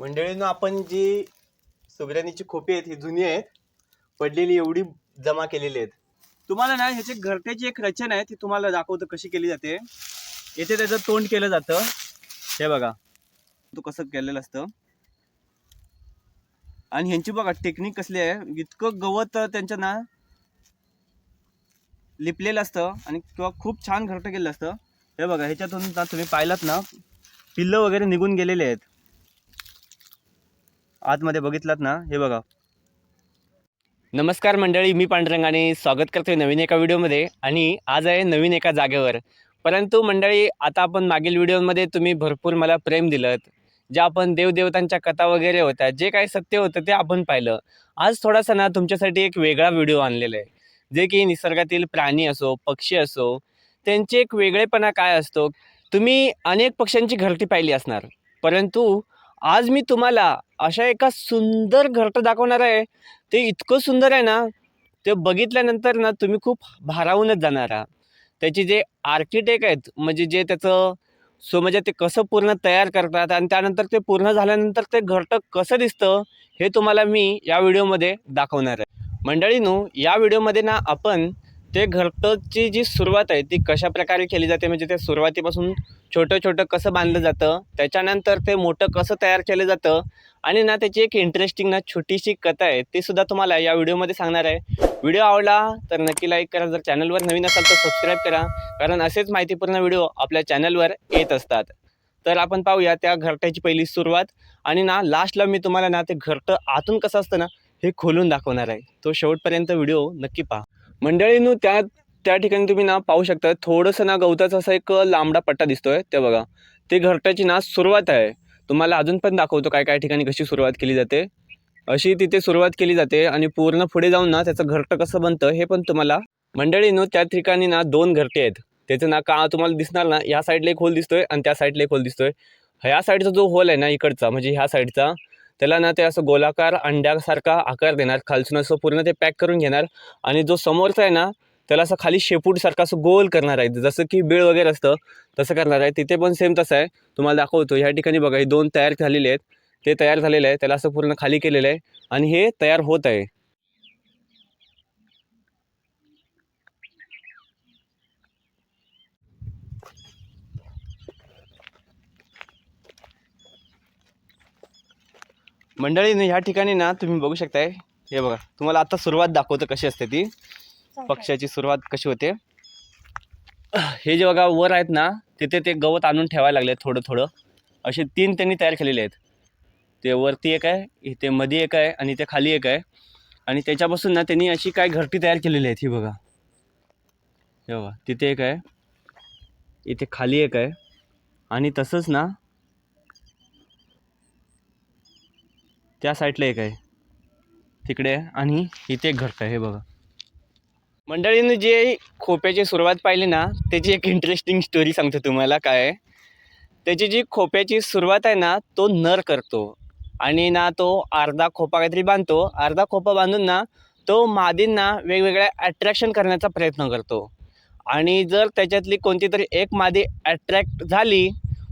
मंडळीनं आपण जी सुगराणीची खोपी आहेत ही जुनी आहेत पडलेली एवढी जमा केलेली आहेत. तुम्हाला ना ह्याची घरट्याची एक रचना आहे ती तुम्हाला दाखवतं कशी केली जाते. येथे त्याचं तोंड केलं जातं. हे बघा. तो कसं केलेलं असतं. आणि ह्यांची बघा टेक्निक कसली आहे. इतकं गवत त्यांच्या ना लिपलेलं असतं आणि किंवा खूप छान घरटं केलेलं असतं. हे बघा ह्याच्यातून ना तुम्ही पाहिलात ना पिल्लं वगैरे निघून गेलेले आहेत. आतमध्ये बघितलात ना हे बघा. नमस्कार मंडळी मी पांडुरंगाने स्वागत करतोय नवीन एका व्हिडिओमध्ये आणि आज आहे नवीन एका जागेवर. परंतु मंडळी आता आपण मागील व्हिडिओमध्ये तुम्ही भरपूर मला प्रेम दिलं ज्या आपण देवदेवतांच्या कथा वगैरे होत्या जे काही सत्य होतं ते आपण पाहिलं. आज थोडासा ना तुमच्यासाठी एक वेगळा व्हिडिओ आणलेला आहे. जे की निसर्गातील प्राणी असो पक्षी असो त्यांचे एक वेगळेपणा काय असतो? तुम्ही अनेक पक्ष्यांची घरटी पाहिली असणार परंतु आज मी तुम्हाला अशा एका सुंदर घरटं दाखवणार आहे. ते इतकं सुंदर आहे ना ते बघितल्यानंतर ना तुम्ही खूप भारावूनच जाणार आहात. त्याचे जे आर्किटेक्ट आहेत म्हणजे जे त्याचं सो म्हणजे ते कसं पूर्ण तयार करतात आणि त्यानंतर ते पूर्ण झाल्यानंतर ते घरटं कसं दिसतं हे तुम्हाला मी या व्हिडिओमध्ये दाखवणार आहे. मंडळीनो या व्हिडिओमध्ये ना आपण ते घरटंची जी सुरुवात आहे ती कशा प्रकारे केली जाते? म्हणजे ते सुरुवातीपासून छोटं छोटं कसं बांधलं जातं? त्याच्यानंतर ते मोठं कसं तयार केलं जातं? आणि ना त्याची एक इंटरेस्टिंग ना छोटीशी कथा आहे ती सुद्धा तुम्हाला या व्हिडिओमध्ये सांगणार आहे. व्हिडिओ आवडला तर नक्की लाईक करा. जर चॅनलवर नवीन असाल तर सबस्क्राईब करा. कारण असेच माहितीपूर्ण व्हिडिओ आपल्या चॅनलवर येत असतात. तर आपण पाहूया त्या घरट्याची पहिली सुरुवात. आणि ना लास्टला मी तुम्हाला ना ते घरटं आतून कसं असतं ना हे खोलून दाखवणार आहे. तो शेवटपर्यंत व्हिडिओ नक्की पहा. मंडळीनं त्या त्या ठिकाणी तुम्ही ना पाहू शकता थोडंसं ना गवताचा असा एक लांबडा पट्टा दिसतोय. ते बघा. ते घरट्याची ना सुरुवात आहे. तुम्हाला अजून पण दाखवतो काय काय ठिकाणी कशी सुरुवात केली जाते. अशी तिथे सुरुवात केली जाते आणि पूर्ण पुढे जाऊन ना त्याचं घरटं कसं बनतं हे पण तुम्हाला मंडळीनं त्या ठिकाणी ना दोन घरटे आहेत. त्याचं ना का तुम्हाला दिसणार ना या साईडला एक होल दिसतोय आणि त्या साईडला एक होल दिसतोय. ह्या साईडचा जो होल आहे ना इकडचा म्हणजे ह्या साईडचा त्याला ना ते असं गोलाकार अंड्यासारखा आकार देणार खालसून असं पूर्ण ते पॅक करून घेणार आणि जो समोरचा आहे ना त्याला असं खाली शेपूटसारखं असं गोल करणार आहे. जसं की बीळ वगैरे असतं तसं करणार आहे. तिथे पण सेम तसं आहे. तुम्हाला दाखवतो ह्या ठिकाणी बघा हे दोन तयार झालेले आहेत. ते तयार झालेलं आहे. त्याला असं पूर्ण खाली केलेलं आहे आणि हे तयार होत आहे. मंडळीने ह्या ठिकाणी ना तुम्ही बघू शकताय. हे बघा तुम्हाला आता सुरुवात दाखवतो कशी असते ती. पक्षाची सुरुवात कशी होते. हे जे बघा वर आहेत ना तिथे ते गवत आणून ठेवायला लागले थोडं थोडं. असे तीन त्यांनी तयार केलेले आहेत. ते वरती एक आहे इथे मध्ये एक आहे आणि ते खाली एक आहे. आणि त्याच्यापासून ना त्यांनी अशी काय घरटी तयार केलेली आहेत ही बघा. हे बघा तिथे एक आहे इथे खाली एक आहे. आणि तसंच ना त्या साईडला एक आहे. तिकडे आणि इथे एक घरट आहे हे बघा. मंडळीनं जे खोप्याची सुरुवात पाहिली ना त्याची एक इंटरेस्टिंग स्टोरी सांगतो तुम्हाला काय त्याची जी खोप्याची सुरुवात आहे ना तो नर करतो. आणि ना तो अर्धा खोपा काहीतरी बांधतो. अर्धा खोपा बांधून ना तो मादींना वेगवेगळ्या अट्रॅक्शन करण्याचा प्रयत्न करतो. आणि जर त्याच्यातली कोणती तरी एक मादी अट्रॅक्ट झाली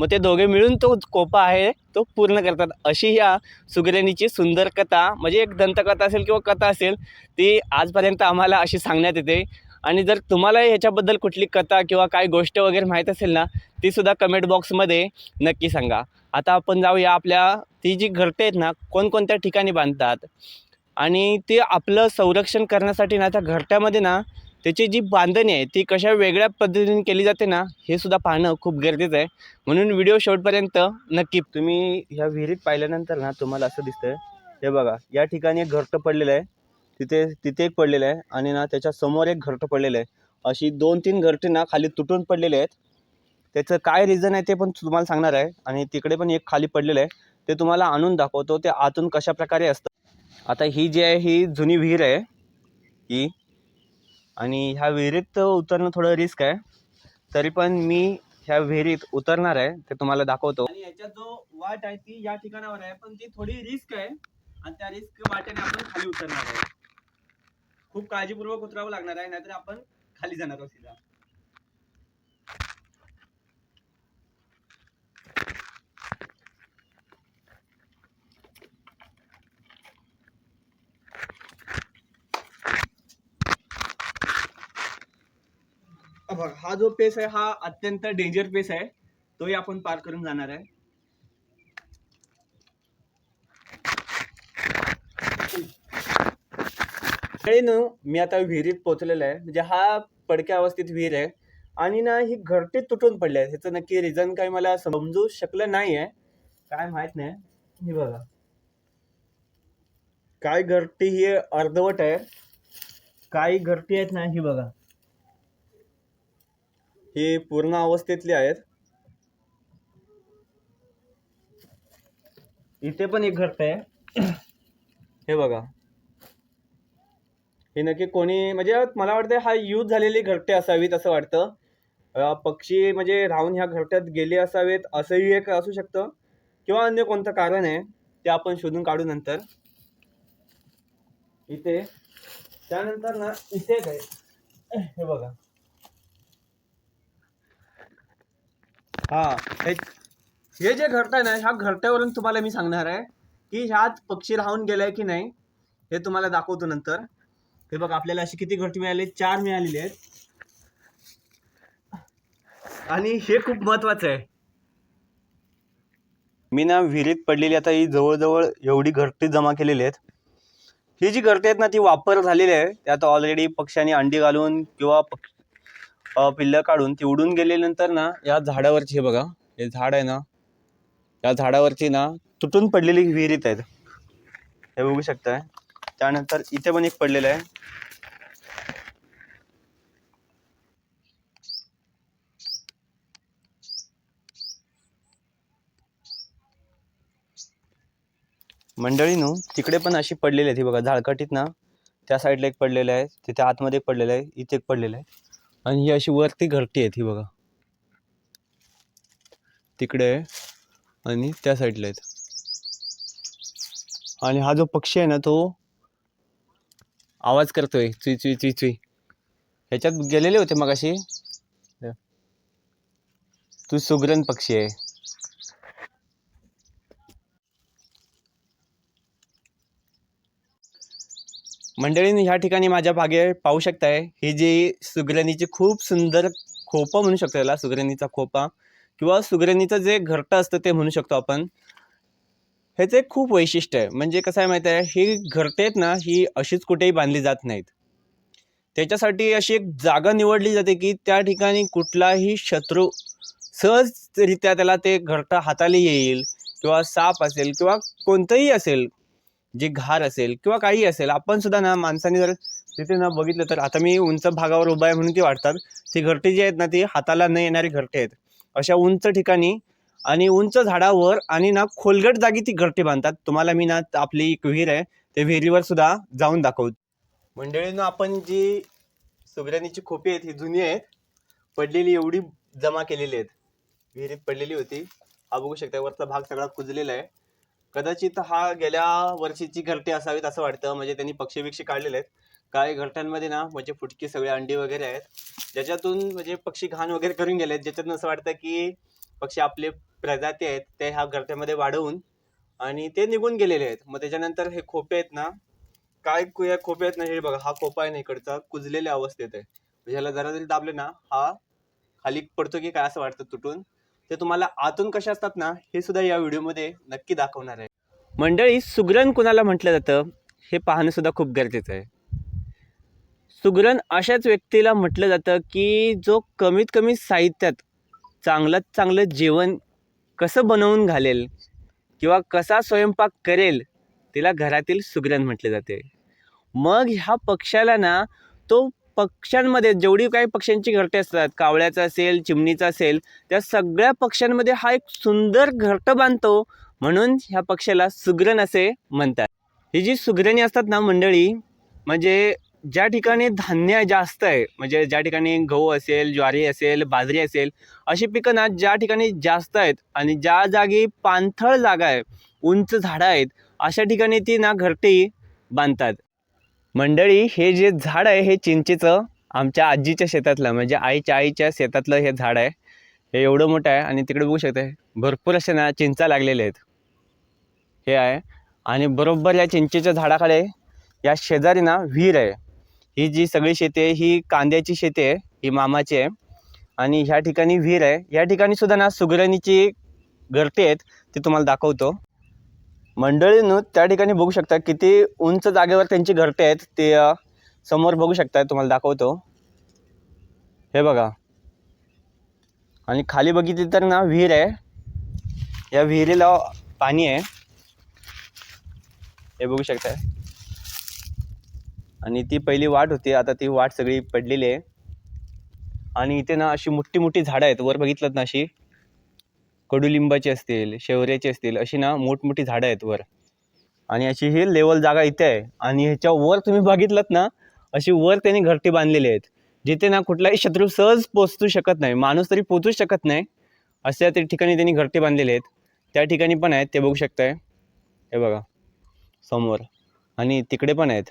मग ते दोघे मिळून तो कोपा आहे तो पूर्ण करतात. अशी ह्या सुगरणीची सुंदर कथा म्हणजे एक दंतकथा असेल किंवा कथा असेल ती आजपर्यंत आम्हाला अशी सांगण्यात येते. आणि जर तुम्हाला ह्याच्याबद्दल कुठली कथा किंवा काय गोष्ट वगैरे माहीत असेल ना ती सुद्धा कमेंट बॉक्समध्ये नक्की सांगा. आता आपण जाऊया आपल्या ती जी घरटे आहेत ना कोणकोणत्या ठिकाणी बांधतात. आणि ते आपलं संरक्षण करण्यासाठी ना त्या घरट्यामध्ये ना त्याची जी बांधणी आहे ती कशा वेगळ्या पद्धतीने केली जाते ना हे सुद्धा पाहणं खूप गरजेचं आहे. म्हणून व्हिडिओ शेवटपर्यंत नक्की तुम्ही ह्या विहिरीत पाहिल्यानंतर ना तुम्हाला असं दिसतंय. हे बघा या ठिकाणी एक घरटं पडलेलं आहे. तिथे तिथे एक पडलेलं आहे आणि ना त्याच्यासमोर एक घरटं पडलेलं आहे. अशी दोन तीन घरटे ना खाली तुटून पडलेले आहेत. त्याचं काय रिझन आहे ते पण तुम्हाला सांगणार आहे. आणि तिकडे पण एक खाली पडलेलं आहे. ते तुम्हाला आणून दाखवतो ते आतून कशा प्रकारे असतं. आता ही जी आहे ही जुनी विहीर आहे ही आणि ह्या विहिरीत उतरणं थोडं रिस्क आहे. तरी पण मी ह्या विहिरीत उतरणार आहे ते तुम्हाला दाखवतो. आणि याच्यात जो वाट आहे ती या ठिकाणावर आहे पण ती थोडी रिस्क आहे. आणि त्या रिस्क वाटेने आपण खाली उतरणार आहे. खूप काळजीपूर्वक उतरावं लागणार आहे नाहीतर आपण खाली जाणार आहोत सीधा. बघा हा जो पेस आहे हा अत्यंत डेंजर पेस आहे. तोही आपण पार करून जाणार आहे. काही न मी आता विहिरीत पोहोचलेलो आहे. म्हणजे हा पडक्या अवस्थेत विहीर आहे. आणि ना ही घरटी तुटून पडले आहे. ह्याचं नक्की रिझन काही मला समजू शकलं नाही आहे काय माहीत नाही. हे बघा. काय घरटी ही अर्धवट आहे. काही घरटी आहेत ना ही बघा. हे पूर्ण अवस्थेतले आहेत. इथे पण एक घरट आहे. हे बघा. हे नक्की कोणी म्हणजे मला वाटतं हा यूज झालेली घरटे असावीत असं वाटतं. पक्षी म्हणजे राहून ह्या घरट्यात गेले असावेत असंही एक असू शकतं. किंवा अन्य कोणतं कारण आहे ते आपण शोधून काढू नंतर. इथे त्यानंतर ना इथे काय हे बघा. हा हे जे घडतंय ना ह्या घरट्यावरून तुम्हाला मी सांगणार आहे की ह्यात पक्षी राहून गेलाय की नाही हे तुम्हाला दाखवतो नंतर. हे बघ आपल्याला अशी किती घरटी मिळाली? चार मिळालेली आहेत. आणि हे खूप महत्वाचं आहे. मी ना विहिरीत पडलेली आता ही जवळजवळ एवढी घरटी जमा केलेली आहेत. ही जी घरटी आहेत ना ती वापर झालेली आहे. त्यात ऑलरेडी पक्ष्यांनी अंडी घालून किंवा पक्ष पिल्लं काढून ती उडून गेल्यानंतर ना या झाडावरची हे बघा हे झाड आहे ना या झाडावरची ना तुटून पडलेली विहिरीत आहेत. हे बघू शकताय. त्यानंतर इथे पण एक पडलेलं आहे. मंडळीनो तिकडे पण अशी पडलेली आहे ती बघा झाडकाठीत ना त्या साईडला एक पडलेलं आहे. तिथे आतमध्ये एक पडलेलं आहे. इथे एक पडलेलं आहे. आणि ही अशी वरती घरटी आहेत ही बघा. तिकडे आहे आणि त्या साईडला आहेत. आणि हा जो पक्षी आहे ना तो आवाज करतोय चुई चुई चुई चुई. ह्याच्यात गेलेले होते मगाशी. तू सुगरण पक्षी आहे. मंडळींनी ह्या ठिकाणी माझ्या बागे पाहू शकताय ही जी सुगरणीची खूप सुंदर खोपा म्हणू शकतो याला सुगरणीचा खोपा किंवा सुगरणीचं जे घरटं असतं ते म्हणू शकतो आपण. ह्याचं एक खूप वैशिष्ट्य आहे म्हणजे कसं आहे माहीत आहे ही घरटे आहेत ना ही अशीच कुठेही बांधली जात नाहीत. त्याच्यासाठी अशी एक जागा निवडली जाते की त्या ठिकाणी कुठलाही शत्रू सहजरित्या त्याला ते घरटं हाताला येईल किंवा साप असेल किंवा कोणतंही असेल जे घार असेल किंवा काही असेल आपण सुद्धा ना माणसाने जर तिथे ना बघितलं तर आता मी उंच भागावर उभा आहे म्हणून ती वाटतात ती घरटे जी आहेत ना ती हाताला न येणारी घरटे आहेत. अशा उंच ठिकाणी आणि उंच झाडावर आणि ना खोलगट जागी ती घरटे बांधतात. तुम्हाला मी ना आपली एक विहीर आहे ते विहिरीवर सुद्धा जाऊन दाखवतो. मंडळीनं आपण जी सुगरणीची खोपी आहेत ही जुनी आहेत पडलेली एवढी जमा केलेली आहेत. विहिरीत पडलेली होती. हा बघू शकता वरचा भाग सगळा कुजलेला आहे. कदाचित हा गेल्या वर्षीची घरटे असावीत असं वाटतं. म्हणजे त्यांनी पक्षी बिक्षी काढलेले आहेत. काही घरट्यांमध्ये ना म्हणजे फुटकी सगळे अंडी वगैरे आहेत. ज्याच्यातून म्हणजे पक्षी घाण वगैरे करून गेले आहेत. ज्याच्यातून असं वाटतं की पक्षी आपले प्रजाती आहेत ते ह्या घरट्यामध्ये वाढवून आणि ते निघून गेलेले आहेत. मग त्याच्यानंतर हे खोपे आहेत ना काय या खोपे आहेत ना हे बघा हा खोपा आहे ना इकडचा कुजलेल्या अवस्थेत आहे. म्हणजे ह्याला जरा जरी दाबले ना हा खाली पडतो की काय असं वाटतं तुटून? ते तुम्हाला आतून कसे असतात ना हे सुद्धा या व्हिडिओमध्ये नक्की दाखवणार आहे. मंडळी सुगरण कुणाला म्हटलं जातं हे पाहणंसुद्धा खूप गरजेचं आहे. सुगरण अशाच व्यक्तीला म्हटलं जातं की जो कमीत कमी साहित्यात चांगल्यात चांगलं जेवण कसं बनवून घालेल किंवा कसा स्वयंपाक करेल तिला घरातील सुगरण म्हटले जाते. मग ह्या पक्षाला ना तो पक्ष्यांमध्ये जेवढी काही पक्ष्यांची घरटे असतात कावळ्याचं असेल चिमणीचं असेल त्या सगळ्या पक्ष्यांमध्ये हा एक सुंदर घरटं बांधतो म्हणून ह्या पक्ष्याला सुगरण असे म्हणतात. ही जी सुगरणी असतात ना मंडळी म्हणजे ज्या ठिकाणी धान्य जास्त आहे म्हणजे ज्या ठिकाणी गहू असेल ज्वारी असेल बाजरी असेल अशी पिकं ना ज्या ठिकाणी जास्त आहेत आणि ज्या जागी पाणथळ जागा आहे उंच झाडं आहेत अशा ठिकाणी ती ना घरटी बांधतात. मंडळी हे जे झाड आहे हे चिंचेचं आमच्या आजीच्या शेतातलं म्हणजे आईच्या आईच्या शेतातलं हे झाड आहे. हे एवढं मोठं आहे आणि तिकडे बघू शकता भरपूर असे ना चिंचा लागलेले आहेत. हे आहे आणि बरोबर या चिंचेच्या झाडाकडे या शेजारी ना विहीर आहे. ही जी सगळी शेती आहे ही कांद्याची शेती आहे ही मामाची आहे. आणि ह्या ठिकाणी विहीर आहे. या ठिकाणी सुद्धा ना सुगरणीची गर्ती आहेत ते तुम्हाला दाखवतो. मंडळीनं त्या ठिकाणी बघू शकता किती उंच जागेवर त्यांची घरटे आहेत. ते समोर बघू शकता तुम्हाला दाखवतो. हे बघा. आणि खाली बघितली तर ना विहीर आहे. या विहिरीला पाणी आहे. हे बघू शकताय. आणि ती पहिली वाट होती. आता ती वाट सगळी पडलेली आहे. आणि इथे ना अशी मोठी मोठी झाडं आहेत. वर बघितलं ना अशी? कडुलिंबाची असतील शेवऱ्याची असतील अशी ना मोठमोठी झाडं आहेत वर. आणि अशी ही लेवल जागा इथे आहे. आणि ह्याच्या वर तुम्ही बघितलं ना अशी वर त्यांनी घरटी बांधलेली आहेत. जिथे ना कुठलाही शत्रू सहज पोचू शकत नाही माणूस तरी पोचू शकत नाही अशा त्या ठिकाणी त्यांनी घरटे बांधलेले आहेत. त्या ठिकाणी पण आहेत ते बघू शकताय. हे बघा समोर. आणि तिकडे पण आहेत.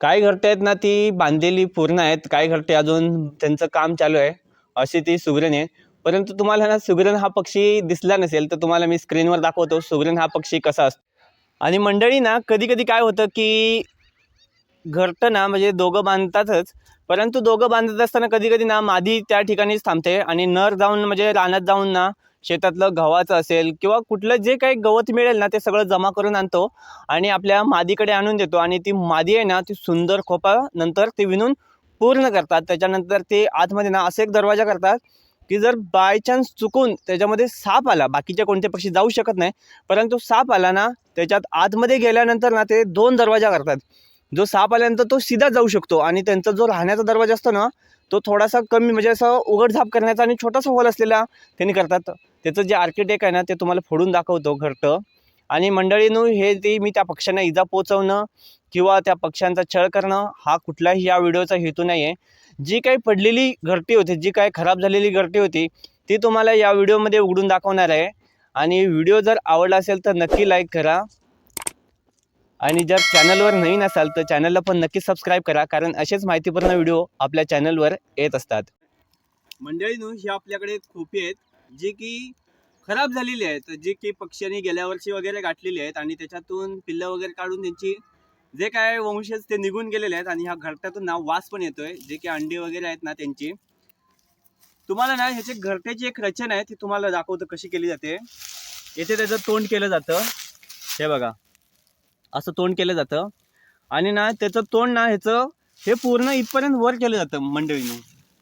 काय घरटे आहेत ना ती बांधलेली पूर्ण आहेत. काय घरटे अजून त्यांचं काम चालू आहे. अशी ती सुगरण आहे. परंतु तुम्हाला ना सुगरण हा पक्षी दिसला नसेल तर तुम्हाला मी स्क्रीनवर दाखवतो सुगरण हा पक्षी कसा असतो. आणि मंडळी ना कधी कधी काय होतं की घरटं ना म्हणजे दोघं बांधतातच परंतु दोघं बांधत असताना कधी कधी ना मादी त्या ठिकाणीच थांबते आणि नर जाऊन म्हणजे रानात जाऊन ना शेतातलं गव्हाचं असेल किंवा कुठलं जे काही गवत मिळेल ना ते सगळं जमा करून आणतो आणि आपल्या मादीकडे आणून देतो. आणि ती मादी आहे ना ती सुंदर खोपा नंतर ती विणून पूर्ण करतात. त्याच्यानंतर ते आतमध्ये ना असं एक दरवाजा करतात की जर बाय चान्स चुकून त्याच्यामध्ये साप आला बाकीचे कोणते पक्षी जाऊ शकत नाही परंतु साप आला ना त्याच्यात आतमध्ये गेल्यानंतर ना ते दोन दरवाजा करतात. जो साप आल्यानंतर तो सीधा जाऊ शकतो आणि त्यांचा जो राहण्याचा दरवाजा असतो ना तो थोडासा कमी म्हणजे असं उघडझाप करण्याचा आणि छोटासा होल असलेला त्यांनी करतात. त्याचं जे आर्किटेक्ट आहे ना ते तुम्हाला फोडून दाखवतो घरटं. आणि मंडळीनं हे ते मी त्या पक्ष्यांना इजा पोचवणं किंवा त्या पक्ष्यांचा छळ करणं हा कुठलाही या व्हिडिओचा हेतू नाही आहे जी काही पडलेली घरटी होती जी काही खराब झालेली घरटी होती ती तुम्हाला या व्हिडिओमध्ये उघडून दाखवणार आहे. आणि व्हिडिओ जर आवडला असेल तर नक्की लाईक करा. आणि जर चॅनलवर नवीन असाल तर चॅनलला पण नक्की सबस्क्राईब करा कारण असेच माहितीपूर्ण व्हिडिओ आपल्या चॅनलवर येत असतात. मंडळीनो ही आपल्याकडे खोपी आहेत जे की खराब झालेली आहेत जे की पक्ष्यांनी गेल्या वर्षी वगैरे गाठलेली आहेत आणि त्याच्यातून पिल्लं वगैरे काढून त्यांची जे काय वंशज ते निघून गेलेले आहेत आणि ह्या घरट्यातून ना वास पण येतोय. जे काही अंडी वगैरे आहेत ना त्यांची. तुम्हाला ना ह्याची घरट्याची एक रचना आहे ती तुम्हाला दाखवतो कशी केली जाते. येथे त्याचं तोंड केलं जातं. हे बघा. असं तोंड केलं जातं. आणि ना त्याचं तोंड ना ह्याचं हे पूर्ण इथपर्यंत वर केलं जातं मंडळीनं.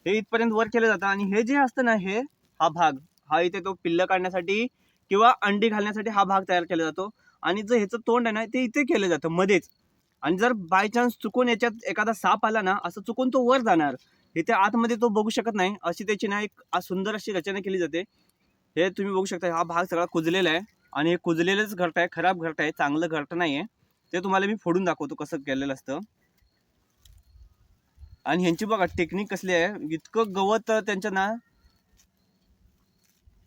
हे इथपर्यंत वर केलं जातं आणि हे जे असतं ना हे हा भाग हा इथे तो पिल्लं काढण्यासाठी किंवा अंडी घालण्यासाठी हा भाग तयार केला जातो. आणि जे ह्याचं तोंड आहे ना ते इथे केलं जातं मध्येच. आणि जर बाय चान्स चुकून याच्यात एखादा साप आला ना असं चुकून तो वर जाणार. इथे आतमध्ये तो बघू शकत नाही. अशी त्याची ना एक सुंदर अशी रचना केली जाते. हे तुम्ही बघू शकता हा भाग सगळा कुजलेला आहे. आणि हे कुजलेलंच घरट आहे खराब घरट आहे चांगलं घरट नाही आहे ते तुम्हाला मी फोडून दाखवतो कसं केलेलं असतं. आणि ह्यांची बघा टेक्निक कसली आहे. इतकं गवत त्यांच्या ना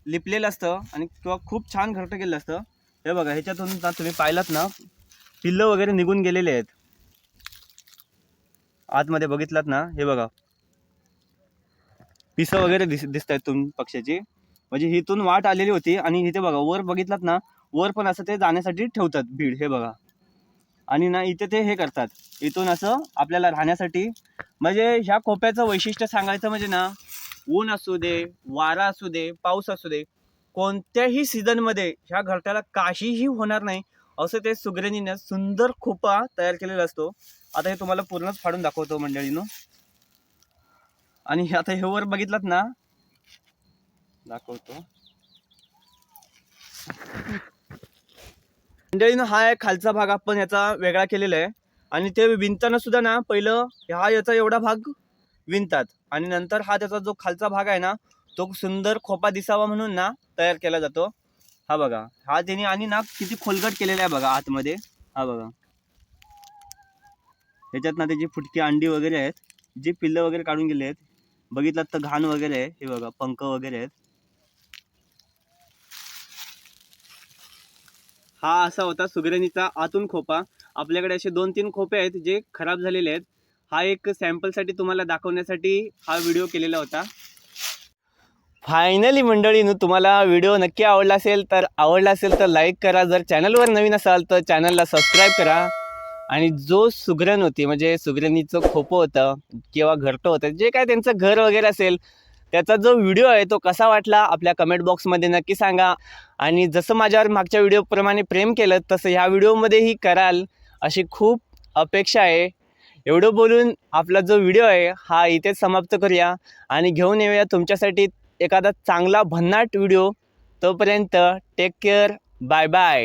लिपलेलं असतं आणि किंवा खूप छान घरटं केलेलं असतं. हे बघा ह्याच्यातून ना तुम्ही पाहिलात ना पिल्लं वगैरे निघून गेलेले आहेत. आतमध्ये बघितलात ना हे बघा. पिसं वगैरे दिस दिसत आहेत तुम पक्षाची. म्हणजे इथून वाट आलेली होती आणि इथे बघा वर बघितलात ना वर पण असं ते जाण्यासाठी ठेवतात भीड हे बघा. आणि ना इथे ते हे करतात. इथून असं आपल्याला राहण्यासाठी म्हणजे ह्या कोप्याचं वैशिष्ट्य सांगायचं म्हणजे ना ऊन असू दे वारा असू दे पाऊस असू दे कोणत्याही सीझनमध्ये ह्या घरट्याला काहीही होणार नाही. असं ते सुगरणीनं सुंदर खोपा तयार केलेला असतो. आता हे तुम्हाला पूर्णच फाडून दाखवतो मंडळीनं. आणि आता हे वर बघितलात ना? दाखवतो. मंडळीनं हा आहे खालचा भाग आपण याचा वेगळा केलेला आहे. आणि ते विणताना सुद्धा ना पहिलं हा याचा एवढा भाग विणतात. आणि नंतर हा त्याचा जो खालचा भाग आहे ना तो सुंदर खोपा दिसावा म्हणून ना तयार केला जातो. हा बघा. हा त्याने आणि ना किती खोलगट केलेला आहे बघा आतमध्ये. हा बघा. ह्याच्यात ना त्याची फुटकी अंडी वगैरे आहेत. जे पिल्लं वगैरे काढून गेले आहेत. बघितलात तर घाण वगैरे आहे. हे बघा पंख वगैरे आहेत. हा असा होता सुगरणीचा आतून खोपा. आपल्याकडे असे दोन तीन खोपे आहेत जे खराब झालेले आहेत. हा एक सॅम्पलसाठी तुम्हाला दाखवण्यासाठी हा व्हिडिओ केलेला होता. फायनली मंडळीनं तुम्हाला व्हिडिओ नक्की आवडला असेल तर आवडला असेल तर लाईक करा. जर चॅनलवर नवीन असाल तर चॅनलला सबस्क्राईब करा. आणि जो सुगरण होती म्हणजे सुगरणीचं खोपं होतं किंवा घरटं होतं जे काय त्यांचं घर वगैरे असेल त्याचा जो व्हिडिओ आहे तो कसा वाटला आपल्या कमेंट बॉक्समध्ये नक्की सांगा. आणि जसं माझ्यावर मागच्या व्हिडिओप्रमाणे प्रेम केलं तसं ह्या व्हिडिओमध्येही कराल अशी खूप अपेक्षा आहे. एवढं बोलून आपला जो व्हिडिओ आहे हा इथेच समाप्त करूया. आणि घेऊन येऊया तुमच्यासाठी एखादा चांगला भन्नाट व्हिडिओ तोपर्यंत टेक केअर बाय बाय